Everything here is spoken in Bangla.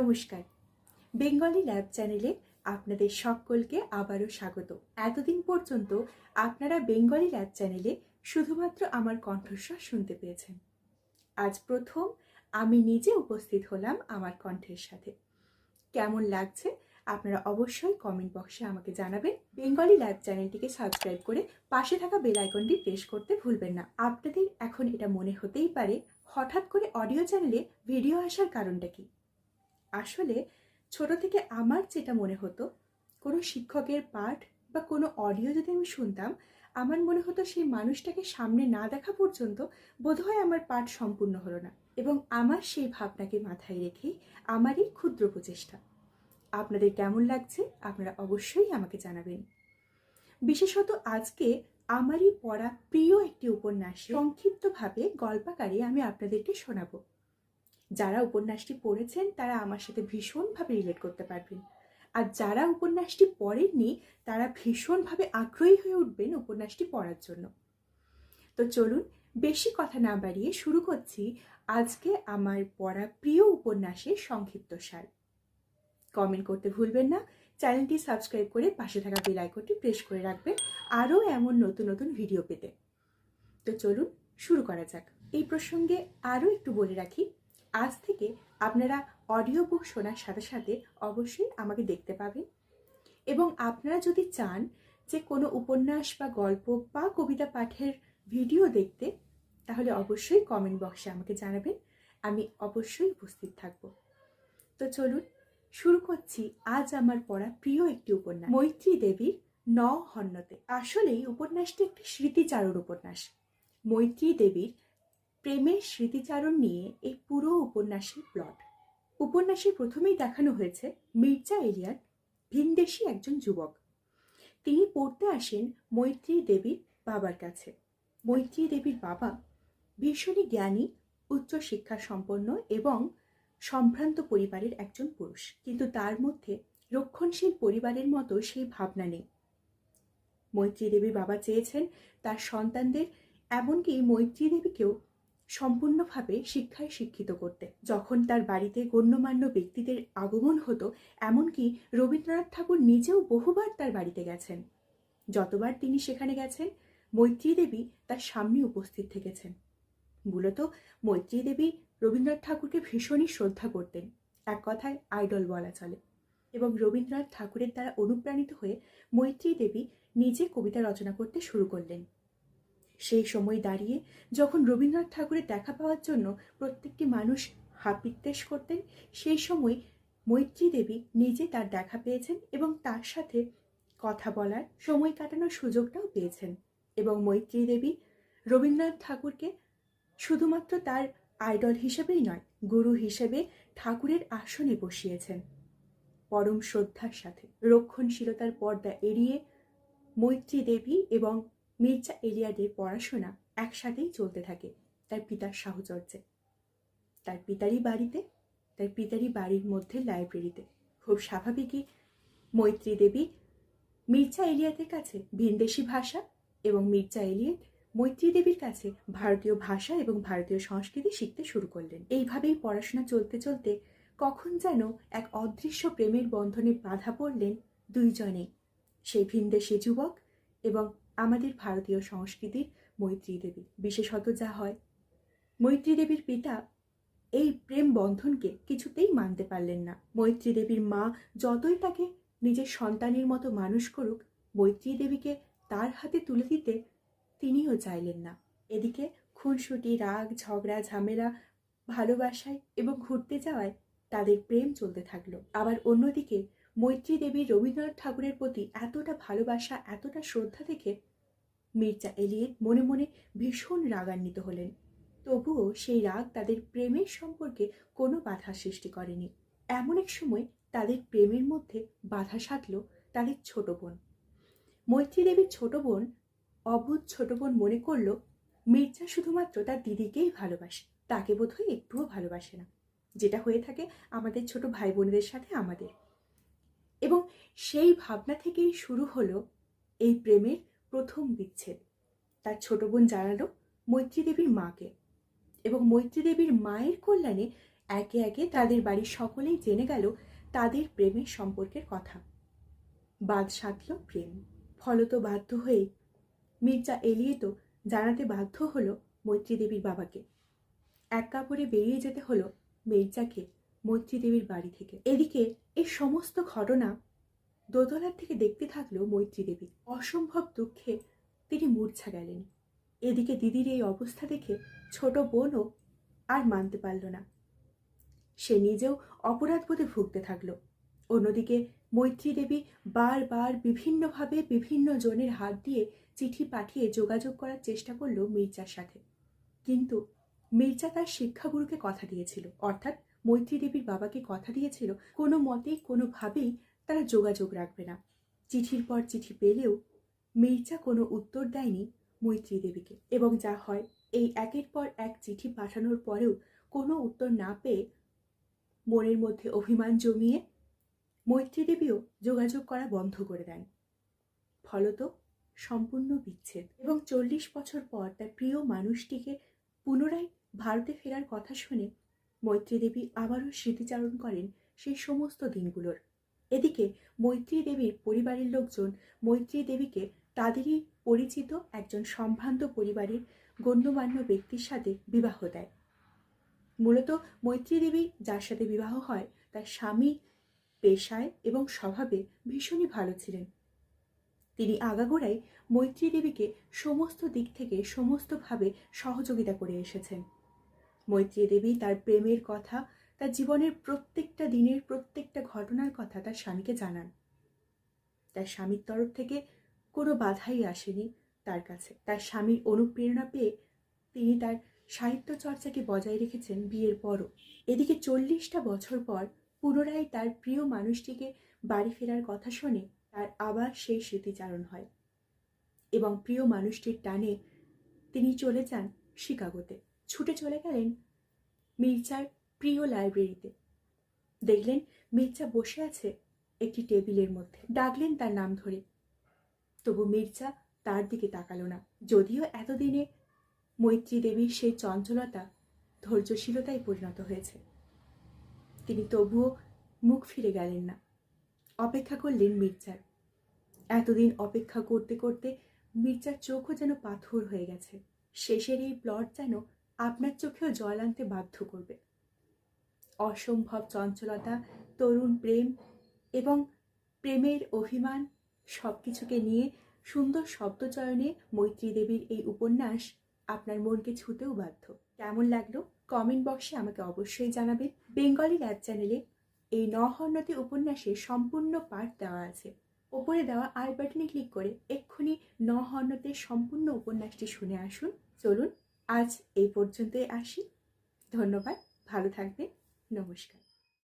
নমস্কার। বেঙ্গলি ল্যাব চ্যানেলে আপনাদের সকলকে আবারও স্বাগত। এতদিন পর্যন্ত আপনারা বেঙ্গলি ল্যাব চ্যানেলে শুধুমাত্র আমার কণ্ঠস্বর শুনতে পেয়েছেন। আজ প্রথম আমি নিজে উপস্থিত হলাম আমার কণ্ঠের সাথে। কেমন লাগছে আপনারা অবশ্যই কমেন্ট বক্সে আমাকে জানাবেন। বেঙ্গলি ল্যাব চ্যানেলটিকে সাবস্ক্রাইব করে পাশে থাকা বেল আইকনটি প্রেস করতে ভুলবেন না। আপনাদের এখন এটা মনে হতেই পারে, হঠাৎ করে অডিও চ্যানেলে ভিডিও আসার কারণটা কি? আসলে ছোট থেকে আমার যেটা মনে হতো, কোনো শিক্ষকের পাঠ বা কোনো অডিও যদি আমি শুনতাম, আমার মনে হতো সেই মানুষটাকে সামনে না দেখা পর্যন্ত বোধহয় আমার পাঠ সম্পূর্ণ হলো না এবং আমার সেই ভাবনাকে মাথায় রেখেই আমারই ক্ষুদ্র প্রচেষ্টা। আপনাদের কেমন লাগছে আপনারা অবশ্যই আমাকে জানাবেন। বিশেষত আজকে আমারই পড়া প্রিয় একটি উপন্যাস সংক্ষিপ্তভাবে গল্পাকারে আমি আপনাদেরকে শোনাবো। যারা উপন্যাসটি পড়েছেন, তারা আমার সাথে ভীষণভাবে রিলেট করতে পারবেন। আর যারা উপন্যাসটি পড়েননি, তারা ভীষণভাবে আগ্রহী হয়ে উঠবেন উপন্যাসটি পড়ার জন্য। তো চলুন, বেশি কথা না বাড়িয়ে শুরু করছি আজকে আমার পড়া প্রিয় উপন্যাসের সংক্ষিপ্ত সার। কমেন্ট করতে ভুলবেন না চ্যানেলটি সাবস্ক্রাইব করে পাশে থাকা বেল আইকনটি প্রেস করে রাখবেন আরও এমন নতুন নতুন ভিডিও পেতে। তো চলুন, শুরু করা যাক। এই প্রসঙ্গে আরও একটু বলে রাখি আজ থেকে আপনারা অডিও বুক শোনার সাথে সাথে অবশ্যই আমাকে দেখতে পাবেন। এবং আপনারা যদি চান যে কোনো উপন্যাস বা গল্প বা কবিতা পাঠের ভিডিও দেখতে, তাহলে অবশ্যই কমেন্ট বক্সে আমাকে জানাবেন। আমি অবশ্যই উপস্থিত থাকব। তো চলুন, শুরু করছি আজ আমার পড়া প্রিয় একটি উপন্যাস। মৈত্রী দেবীর ন হন্যতে। আসলেই উপন্যাসটি একটি স্মৃতিচারণ উপন্যাস। মৈত্রী দেবীর প্রেমের স্মৃতিচারণ নিয়ে এই পুরো উপন্যাসের প্লট উপন্যাসে প্রথমেই দেখানো হয়েছে মির্জা এলিয়ার ভিনদেশি একজন যুবক। তিনি পড়তে আসেন মৈত্রী দেবীর বাবার কাছে। মৈত্রী দেবীর বাবা ভীষণই জ্ঞানী, উচ্চশিক্ষা সম্পন্ন এবং সম্ভ্রান্ত পরিবারের একজন পুরুষ। কিন্তু তার মধ্যে রক্ষণশীল পরিবারের মতো সেই ভাবনা নেই। মৈত্রী দেবীর বাবা চেয়েছেন তার সন্তানদের, এমনকি মৈত্রী দেবীকেও সম্পূর্ণভাবে শিক্ষায় শিক্ষিত করতে। যখন তার বাড়িতে গণ্যমান্য ব্যক্তিদের আগমন হতো, এমনকি রবীন্দ্রনাথ ঠাকুর নিজেও বহুবার তার বাড়িতে গেছেন। যতবার তিনি সেখানে গেছেন মৈত্রী দেবী তার সামনে উপস্থিত থেকেছেন। মূলত মৈত্রী দেবী রবীন্দ্রনাথ ঠাকুরকে ভীষণই শ্রদ্ধা করতেন। এক কথায় আইডল বলা চলে। এবং রবীন্দ্রনাথ ঠাকুরের দ্বারা অনুপ্রাণিত হয়ে মৈত্রী দেবী নিজে কবিতা রচনা করতে শুরু করলেন। সেই সময় দাঁড়িয়ে যখন রবীন্দ্রনাথ ঠাকুরের দেখা পাওয়ার জন্য প্রত্যেকটি মানুষ হাপিত্তেশ করতেন, সেই সময় মৈত্রী দেবী নিজে তার দেখা পেয়েছেন এবং তার সাথে কথা বলার সময় কাটানোর সুযোগটাও পেয়েছেন। এবং মৈত্রী দেবী রবীন্দ্রনাথ ঠাকুরকে শুধুমাত্র তার আইডল হিসেবেই নয়, গুরু হিসেবে ঠাকুরের আসনে বসিয়েছেন। পরম শ্রদ্ধার সাথে রক্ষণশীলতার পর্দা এড়িয়ে মৈত্রী দেবী এবং মির্জা এলিয়াদের পড়াশোনা একসাথেই চলতে থাকে। তার পিতার সাহচর্যে। তার পিতারই বাড়িতে, তার পিতারই বাড়ির মধ্যে লাইব্রেরিতে খুব স্বাভাবিকই মৈত্রী দেবী মির্জা এলিয়াদের কাছে ভিনদেশি ভাষা এবং মির্জা এলিয়েট মৈত্রী দেবীর কাছে ভারতীয় ভাষা এবং ভারতীয় সংস্কৃতি শিখতে শুরু করলেন। এইভাবেই পড়াশোনা চলতে চলতে কখন যেন এক অদৃশ্য প্রেমের বন্ধনে বাধা পড়লেন দুইজনে সেই ভিনদেশি যুবক এবং আমাদের ভারতীয় সংস্কৃতির মৈত্রী দেবী। বিশেষত যা হয়। মৈত্রী দেবীর পিতা এই প্রেম বন্ধনকে কিছুতেই মানতে পারলেন না। মৈত্রী দেবীর মা যতই তাকে নিজের সন্তানের মতো মানুষ করুক, মৈত্রী দেবীকে তার হাতে তুলে দিতে তিনিও চাইলেন না। এদিকে খুনসুটি, রাগ, ঝগড়া, ঝামেলা, ভালোবাসায় এবং ঘুরতে যাওয়ায় তাদের প্রেম চলতে থাকল। আবার অন্যদিকে মৈত্রী দেবীর রবীন্দ্রনাথ ঠাকুরের প্রতি এতটা ভালোবাসা, এতটা শ্রদ্ধা দেখে মির্জা এলিয়েট মনে মনে ভীষণ রাগান্বিত হলেন। তবুও সেই রাগ তাদের প্রেমের সম্পর্কে কোনো বাধা সৃষ্টি করেনি। এমন এক সময় তাদের প্রেমের মধ্যে বাধা সাধল তাদের ছোট বোন। মৈত্রী দেবীর ছোট বোন, অবুধ ছোট বোন মনে করল, মির্জা শুধুমাত্র তার দিদিকেই ভালোবাসে, তাকে বোধহয় একটুও ভালোবাসে না। যেটা হয়ে থাকে আমাদের ছোট ভাই বোনদের সাথে আমাদের। এবং সেই ভাবনা থেকেই শুরু হলো এই প্রেমের প্রথম বিচ্ছেদ। তার ছোট বোন জানালো মৈত্রী দেবীর মাকে এবং মৈত্রী দেবীর মায়ের কল্যাণে একে একে তাদের বাড়ির সকলেই জেনে গেল তাদের প্রেমের সম্পর্কের কথা। বাদ সাধল প্রেম। ফলত বাধ্য হয়ে মির্জা এলিয়ে তো জানাতে বাধ্য হলো মৈত্রী দেবীর বাবাকে। এক কাপড়ে বেরিয়ে যেতে হলো মির্জাকে। মৈত্রী দেবীর বাড়ি থেকে। এদিকে এই সমস্ত ঘটনা দোতলার থেকে দেখতে থাকল মৈত্রী দেবী অসম্ভব দুঃখে তিনি মূর্ছা গেলেন। এদিকে দিদির এই অবস্থা দেখে ছোট বোনও আর মানতে পারল না। সে নিজেও অপরাধবোধে ভুগতে থাকল। অন্যদিকে মৈত্রী দেবী বারবার বিভিন্নভাবে বিভিন্ন জনের হাত দিয়ে চিঠি পাঠিয়ে যোগাযোগ করার চেষ্টা করল মির্জার সাথে। কিন্তু মির্জা তার শিক্ষাগুরুকে কথা দিয়েছিল, অর্থাৎ মৈত্রী দেবীর বাবাকে কথা দিয়েছিল, কোনো মতেই কোনোভাবেই তারা যোগাযোগ রাখবে না। চিঠির পর চিঠি পেলেও মির্জা কোনো উত্তর দেয়নি মৈত্রী দেবীকে এবং যা হয়, এই একের পর এক চিঠি পাঠানোর পরেও কোনো উত্তর না পেয়ে মনের মধ্যে অভিমান জমিয়ে মৈত্রী দেবীও যোগাযোগ করা বন্ধ করে দেন। ফলত সম্পূর্ণ বিচ্ছেদ এবং চল্লিশ বছর পর তার প্রিয় মানুষটিকে পুনরায় ভারতে ফেরার কথা শুনে মৈত্রী দেবী আবারও স্মৃতিচারণ করেন সেই সমস্ত দিনগুলোর। এদিকে মৈত্রী দেবীর পরিবারের লোকজন মৈত্রী দেবীকে তাদেরই পরিচিত একজন সম্ভ্রান্ত পরিবারের গণ্যমান্য ব্যক্তির সাথে বিবাহ দেয়। মূলত মৈত্রী দেবী যার সাথে বিবাহ হয়, তার স্বামী পেশায় এবং স্বভাবে ভীষণই ভালো ছিলেন। তিনি আগাগোড়াই মৈত্রী দেবীকে সমস্ত দিক থেকে সমস্তভাবে সহযোগিতা করে এসেছেন। মৈত্রী দেবী তার প্রেমের কথা, তার জীবনের প্রত্যেকটা দিনের প্রত্যেকটা ঘটনার কথা তার স্বামীকে জানান। তার স্বামীর তরফ থেকে কোনো বাধাই আসেনি তার কাছে। তার স্বামীর অনুপ্রেরণা পেয়ে তিনি তার সাহিত্য চর্চাকে বজায় রেখেছেন বিয়ের পরও। এদিকে চল্লিশটা বছর পর পুনরায় তার প্রিয় মানুষটিকে বাড়ি ফেরার কথা শুনে তার আবার সেই স্মৃতিচারণ হয় এবং প্রিয় মানুষটির টানে তিনি চলে যান শিকাগোতে। ছুটে চলে গেলেন মির্জার প্রিয় লাইব্রেরিতে। দেখলেন মির্জা বসে আছে একটি টেবিলের মধ্যে। ডাকলেন তার নাম ধরে। তবু মির্জা তার দিকে তাকালো না। যদিও এতদিনে মৈত্রী দেবীর সেই চঞ্চলতা ধৈর্যশীলতায় পরিণত হয়েছে। তিনি তবুও মুখ ফিরে গেলেন না। অপেক্ষা করলেন মির্জার। এতদিন অপেক্ষা করতে করতে মির্জার চোখও যেন পাথর হয়ে গেছে। শেষের এই প্লট যেন আপনার চোখেও জল আনতে বাধ্য করবে। অসম্ভব চঞ্চলতা, তরুণ প্রেম এবং প্রেমের অভিমান সব কিছুকে নিয়ে সুন্দর শব্দচয়নে মৈত্রী দেবীর এই উপন্যাস আপনার মনকে ছুতেও বাধ্য। কেমন লাগল? কমেন্ট বক্সে আমাকে অবশ্যই জানাবেন। বেঙ্গলি ল্যাব চ্যানেলে এই নহন্নতি উপন্যাসের সম্পূর্ণ পাঠ দেওয়া আছে। ওপরে দেওয়া আই বাটনে ক্লিক করে এক্ষুনি নহন্নতের সম্পূর্ণ উপন্যাসটি শুনে আসুন। চলুন আজ এই পর্যন্তই আসি। ধন্যবাদ। ভালো থাকবে নমস্কার।